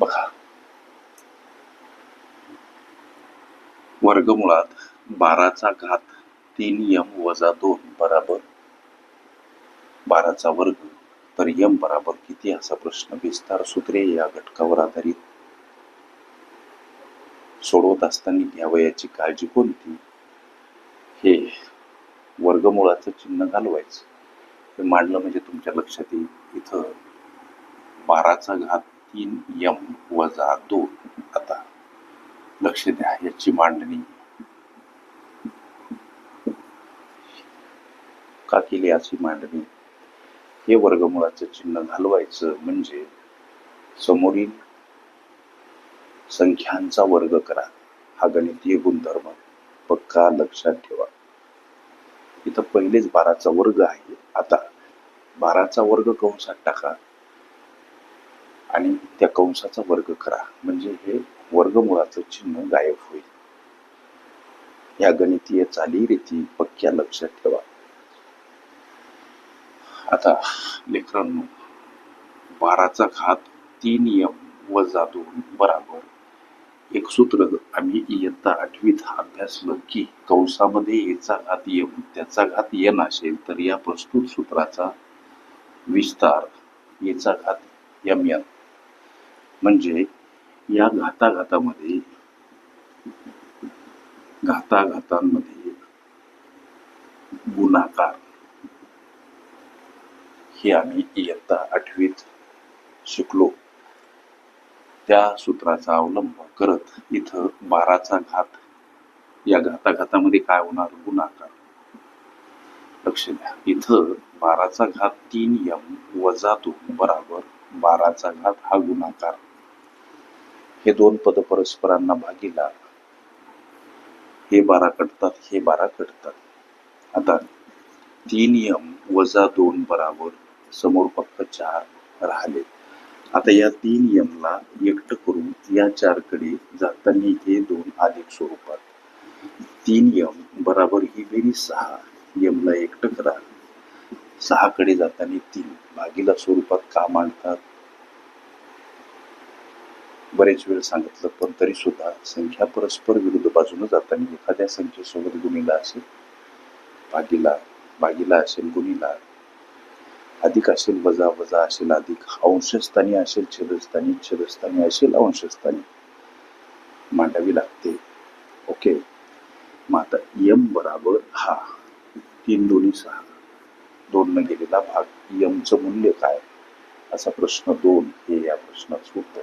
बघा. वर्गमुळात बाराचा घात तीन यम वजा दोन बराबर. बाराचा वर्ग तर यम बराबर किती? असा प्रश्न विस्तार सूत्रे या घटकावर आधारित. सोडवत असताना घ्यावयाची काळजी कोणती? हे वर्गमुळाचं चिन्ह घालवायचं. हे मांडलं म्हणजे तुमच्या लक्षात येईल. इथं बाराचा घात तीन यम वजा दोन आता लक्ष द्या याची मांडणी. का केली अशी मांडणी? हे वर्गमुळाचं चिन्ह घालवायचं म्हणजे समोरील संख्यांचा वर्ग करा. हा गणितीय गुणधर्म पक्का लक्षात ठेवा. इथं पहिलेच बाराचा वर्ग आहे. आता बाराचा वर्ग कंसात टाका. आणि त्या कंसाचा वर्ग करा. म्हणजे हे वर्गमुळाचं चिन्ह गायब होईल. या गणितीय चालीरीती पक्क्या लक्षात ठेवा. आता लेकरांनो बाराचा घात तीन यम वजा दोन बराबर. एक सूत्र आम्ही इयत्ता आठवीत अभ्यासलं की कंसामध्ये याचा घात यम त्याचा घात यन असेल तर या प्रस्तुत सूत्राचा विस्तार याचा घात यम यन म्हणजे या घाताघातामध्ये घाताघातांमध्ये गुणाकार. हे आम्ही इयत्ता आठवीत शिकलो. त्या सूत्राचा अवलंब करत इथं बाराचा घात या घाताघातामध्ये काय होणार? गुणाकार. लक्ष द्या. इथं बाराचा घात तीन यम वजा दोन बराबर बाराचा घात हा गुणाकार. हे दोन पद परस्परांना भागीला. हे बारा कटतात हे बारा कटतात. आता तीन यम वजा दोन बराबर समोर फक्त चार राहिले. आता या तीन यमला एकट करून या चारकडे जाताना हे दोन अधिक स्वरूपात. तीन यम बराबर ही बेरीज सहा यमला एकट करा सहाकडे जाताना तीन भागीला स्वरूपात का मांडतात? बरेच वेळ सांगितलं पण तरी सुद्धा संख्या परस्पर विरुद्ध बाजूने जाताना एखाद्या संख्येसोबत गुणीला असेल भागीला भागीला असेल गुणीला अधिक असेल वजा वजा असेल अधिक अंशस्थानी असेल छेदस्थानी छेदस्थानी असेल अंशस्थानी मांडावी लागते. ओके? मग आता यम बराबर हा. तीन दोन्ही सहा. दोन न गेलेला भाग यमचं मूल्य काय? असा प्रश्न दोन हे या प्रश्नाचं उत्तर.